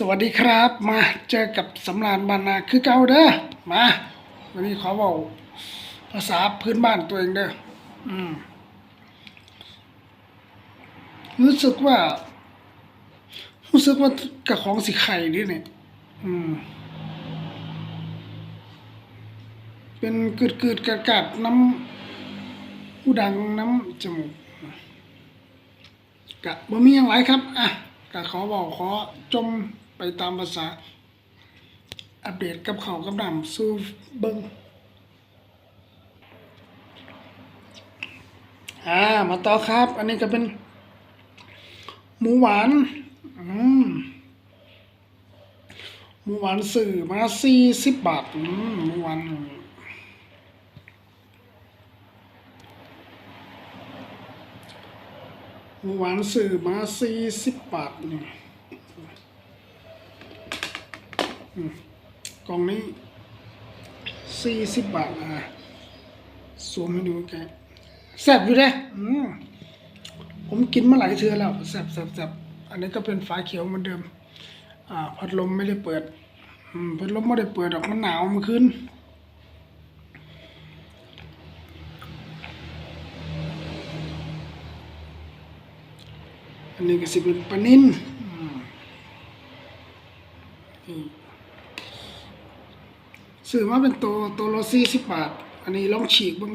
สวัสดีครับ มาเจอกับสำรานบานนาคือเก่าเด้อมาวันนี้ขอบอกภาษาพื้นบ้านตัวเองเด้ออืมรู้สึกว่า รู้สึกว่ากับของสีไข่นี่เนี่ยอืม เป็นกึดกึดกัดกัดน้ำผู้ดังน้ำจมูกกะบ่มีอย่างไรครับ อะกะขอบอกขอจม ไปตามภาษา อัปเดตกับเขาวกับดำสู่เบิงอ่ามาต่อครับ อันนี้ก็เป็น หมูหวานอืมหมูหวานสื่อมาสี่สิบบาทอืมหมูหวานหมูหวานสื่อมาสี่สิบบาทเนี่อืม กล่องนี้สี่สิบบาทอะสวมให้ดูแกแซ่บอยู่เด้ผมกินมาหลายเทือแล้วแซ่บแซ่บแซ่บอันนี้ก็เป็นฝาเขียวเหมือนเดิม อ่า พัดลมไม่ได้เปิดพัดลมไม่ได้เปิดหรอกมันหนาวมื่อคืนอันนี้ก็สิเป็นปลานินอืมนี่ ซื้อมาเป็นตัวตัวละสี่สิบบาท อันนี้ลองฉีกบ้าง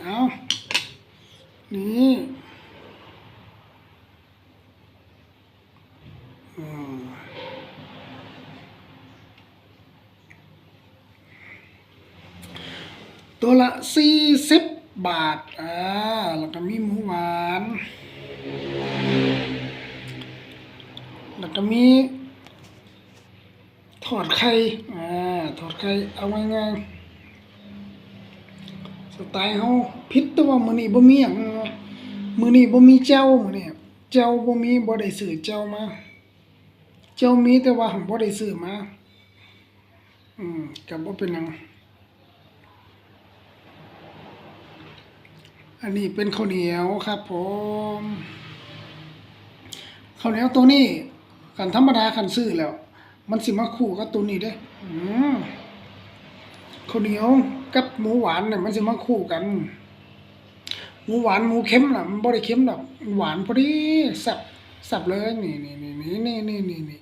เอานี่ตัวละสี่สิบบาท อ่า แล้วก็มีหมูหวาน แล้วก็มี อดไข่อ่าถอดไข่เอาง่ายๆสไตล์เฮาพิษแต่ว่ามื้อนี้บ่มีหยังมื้อนี้บ่มีเจ้ามื้อนี้เจ้าบ่มีบ่ได้ซื้อเจ้ามา เจ้ามีแต่ว่าบ่ได้ซื้อมาอืมก็บ่เป็นหยังอันนี้เป็นข้าวเหนียวครับผมข้าวเหนียวตัวนี้กันธรรมดาคันซื้อแล้ว มันสิมาคู่กับตัวนี้เด้อืมข้าวเหนียวกับหมูหวานเนี่ยมันสิมาคู่กัน หมูหวานหมูเค็มน่ะมันบ่ได้เค็มดอกหวานพอดีแซ่บแซ่บเลยนี่นี่นี่นี่นี่นี่นี่นี่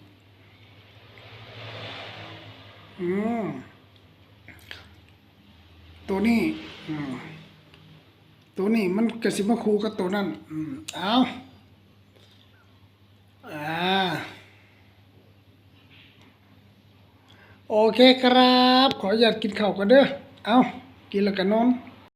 อืมตัวนี้อืมตัวนี้มันก็สิมาคู่กับตัวนั้นอืมเอาอ่า โอเคครับ ขออยากกินข้าวกันเด้อ เอากินแล้วกันนอน